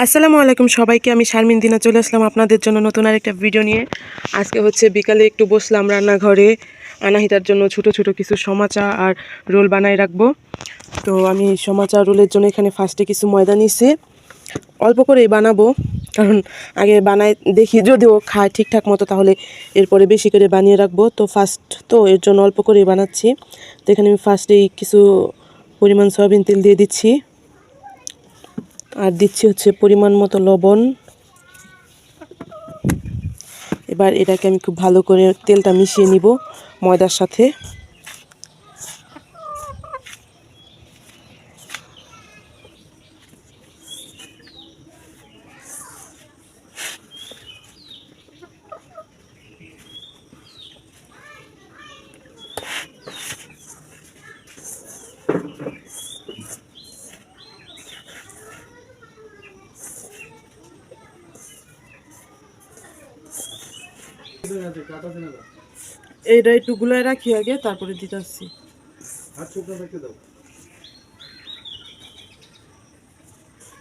আসসালামু আলাইকুম সবাইকে, আমি শারমিন দিনা চলে আসলাম আপনাদের জন্য নতুন আর একটা ভিডিও নিয়ে। আজকে হচ্ছে বিকালে একটু বসলাম রান্নাঘরে। আনাহিতার জন্য ছোট ছোট কিছু সমাচা আর রোল বানাই রাখব। তো আমি সমাচা রোলের জন্য এখানে ফার্স্টে কিছু ময়দা নিয়েছি। অল্প করেই বানাবো, কারণ আগে বানাই দেখি যদিও খায় ঠিকঠাক মতো, তাহলে এরপরে বেশি করে বানিয়ে রাখব। তো ফার্স্ট তো এর জন্য অল্প করেই বানাচ্ছি। তো এখানে আমি ফার্স্টেই কিছু পরিমাণ সয়াবিন তেল দিয়ে দিচ্ছি। আর দিচ্ছি হচ্ছে পরিমাণ মতো লবণ। এবার এটাকে আমি খুব ভালো করে তেলটা মিশিয়ে নিব ময়দার সাথে। এটা একটু গুলাই রাখি আগে তারপরে দিতে আসছি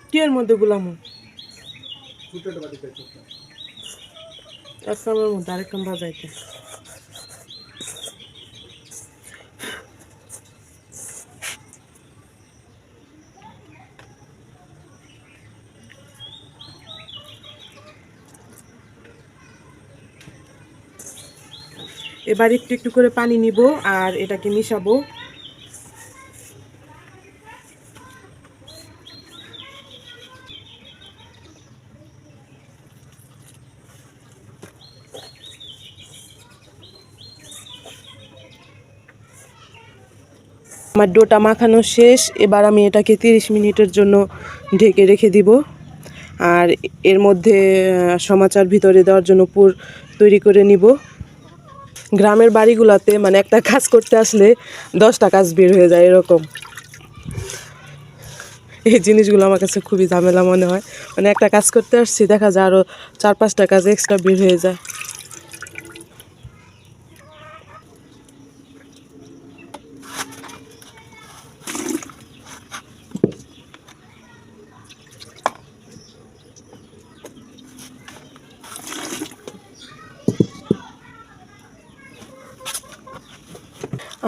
কি এর মধ্যে গুলাম? এক কামের মধ্যে আরেক কাম বাজাইতে এবার একটু একটু করে পানি নিব আর এটাকে মিশাবো। আমার ডোটা মাখানো শেষ, এবার আমি এটাকে তিরিশ মিনিটের জন্য ঢেকে রেখে দিব। আর এর মধ্যে সমাচার ভিতরে দেওয়ার জন্য পুর তৈরি করে নিব। গ্রামের বাড়িগুলোতে মানে একটা কাজ করতে আসলে দশটা কাজ বের হয়ে যায় এরকম। এই জিনিসগুলো আমার কাছে খুবই ঝামেলা মনে হয়। মানে একটা কাজ করতে আসছি, দেখা যায় আরও চার পাঁচটা কাজ এক্সট্রা বের হয়ে যায়।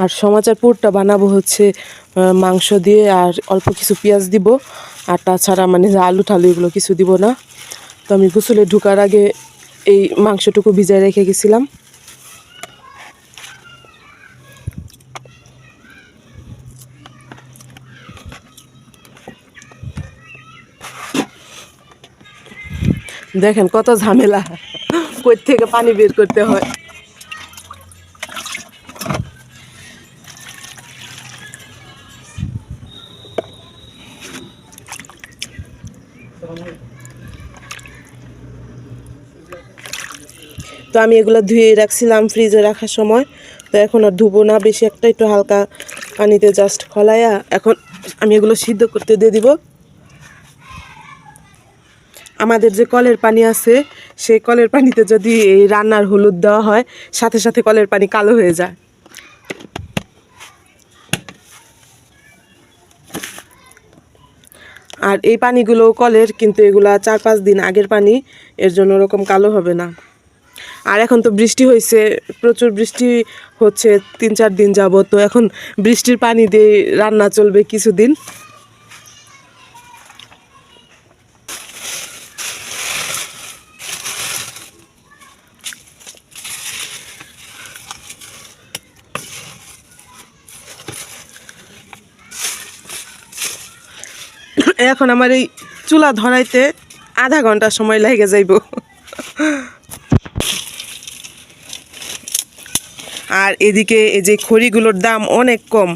আর সমাচার পুরটা বানাবো হচ্ছে মাংস দিয়ে আর অল্প কিছু পেঁয়াজ দিব। আর তাছাড়া মানে আলু ঠালু এগুলো কিছু দিব না। তো আমি গোসলে ঢুকার আগে এই মাংসটুকু ভিজায় রেখে গেছিলাম। দেখেন কত ঝামেলা। কই থেকে পানি বের করতে হয়? তো আমি এগুলো ধুয়ে রাখছিলাম ফ্রিজে রাখার সময়। তো এখন আর ধুবো না, বেশি একটা একটু হালকা পানিতে জাস্ট ফলাইয়া এখন আমি এগুলো সিদ্ধ করতে দিয়ে দিব। আমাদের যে কলের পানি আছে সেই কলের পানিতে যদি এই রান্নার হলুদ দেওয়া হয়, সাথে সাথে কলের পানি কালো হয়ে যায়। আর এই পানিগুলো কলের, কিন্তু এগুলা চার পাঁচ দিন আগের পানি, এর জন্য ওরকম কালো হবে না। আর এখন তো বৃষ্টি হয়েছে প্রচুর বৃষ্টি হচ্ছে, তিন চার দিন যাবত তো এখন বৃষ্টির পানি দিয়ে রান্না চলবে কিছুদিন। এখন আমার এই চুলা ধরাইতে আধা ঘণ্টা সময় লেগে যাইব। আর এদিকে এই যে খড়িগুলোর দাম অনেক কম,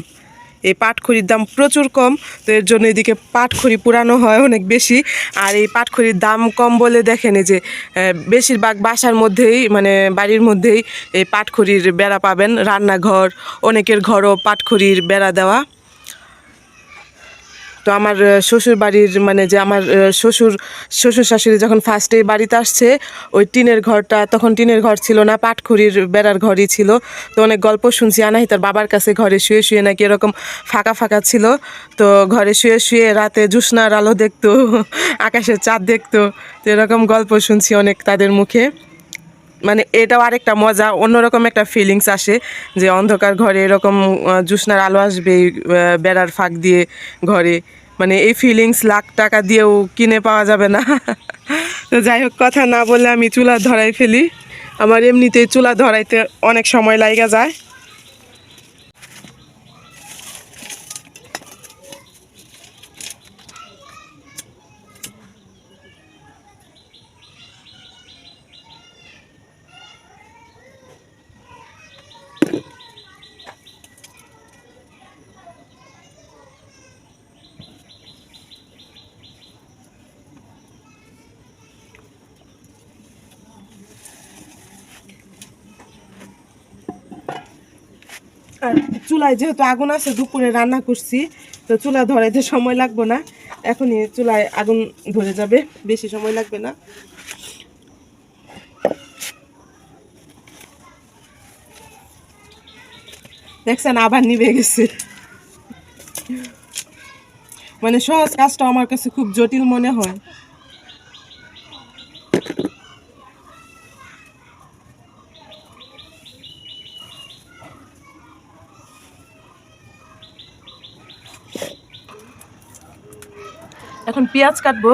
এই পাটখড়ির দাম প্রচুর কম, তো এর জন্য এদিকে পাটখড়ি পুরানো হয় অনেক বেশি। আর এই পাটখড়ির দাম কম বলে দেখেন এই যে বেশিরভাগ বাসার মধ্যেই মানে বাড়ির মধ্যেই এই পাটখড়ির বেড়া পাবেন। রান্নাঘর, অনেকের ঘরও পাটখড়ির বেড়া দেওয়া। তো আমার শ্বশুর বাড়ির মানে যে আমার শ্বশুর শ্বশুর শাশুড়ি যখন ফার্স্টে বাড়িতে আসছে, ওই টিনের ঘরটা তখন টিনের ঘর ছিল না পাটখড়ির বেড়ার ঘরই ছিল। তো অনেক গল্প শুনছি, আনাহি তার বাবার কাছে ঘরে শুয়ে শুয়ে নাকি এরকম ফাঁকা ফাঁকা ছিল। তো ঘরে শুয়ে শুয়ে রাতে জ্যোৎস্নার আলো দেখতো, আকাশের চাঁদ দেখতো। তো এরকম গল্প শুনছি অনেক তাদের মুখে। মানে এটাও আরেকটা মজা, অন্যরকম একটা ফিলিংস আসে যে অন্ধকার ঘরে এরকম জুসনার আলো আসবে বেড়ার ফাঁক দিয়ে ঘরে। মানে এই ফিলিংস লাখ টাকা দিয়েও কিনে পাওয়া যাবে না। তো যাই হোক, কথা না বলে আমি চুলা ধরাই ফেলি। আমার এমনিতেই চুলা ধরাইতে অনেক সময় লাইগা যায়। আর চুলায় যেহেতু আগুন আছে, দুপুরে রান্না করছি, তো চুলা ধরাইতে সময় লাগবে না। এখনই চুলায় আগুন ধরে যাবে, বেশি সময় লাগবে না। দেখছেন, আবার নিভে গেছে। মানে সহজ কাজটা আমার কাছে খুব জটিল মনে হয়। এখন পেঁয়াজ কাটবো।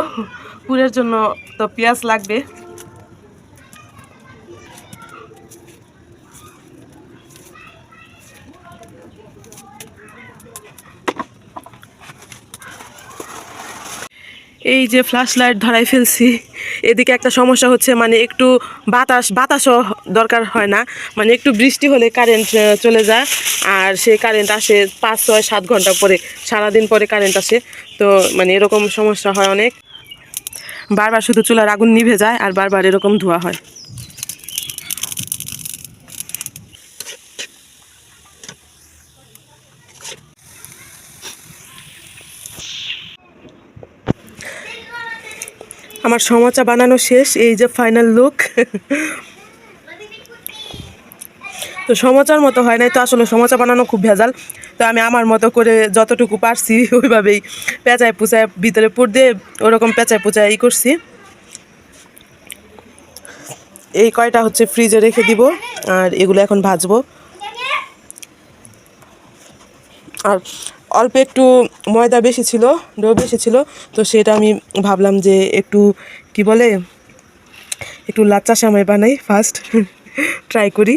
পুরের জন্য তো পেঁয়াজ লাগবে। এই যে ফ্ল্যাশ লাইট ধরাই ফেলছি। এদিকে একটা সমস্যা হচ্ছে মানে একটু বাতাস, বাতাসও দরকার হয় না। মানে একটু বৃষ্টি হলে কারেন্ট চলে যায়। আর সেই কারেন্ট আসে পাঁচ, ছয়, সাত ঘণ্টা পরে, সারাদিন পরে কারেন্ট আসে। তো মানে এরকম সমস্যা হয় অনেক। বারবার শুধু চুলার আগুন নিভে যায় আর বারবার এরকম ধোয়া হয়। আমার সমচা বানানো শেষ, এই যে ফাইনাল লুক তো সমচার মতো হয় নাই, তো আসলে সমচা বানানো খুব ভেজাল। তো আমি আমার মতো করে যতটুকু পারছি, ওইভাবেই পেঁচায় পুচায় ভিতরে পুর দিয়ে ওরকম পেঁচায় পুচায় ই করছি। এই কয়টা হচ্ছে ফ্রিজে রেখে দিব, আর এগুলো এখন ভাজবো। আর অল্প একটু ময়দা বেশি ছিল, ডো বেশি ছিল, তো সেটা আমি ভাবলাম যে একটু, কি বলে, একটু লাচ্চা সামাই বানাই ফার্স্ট ট্রাই করি।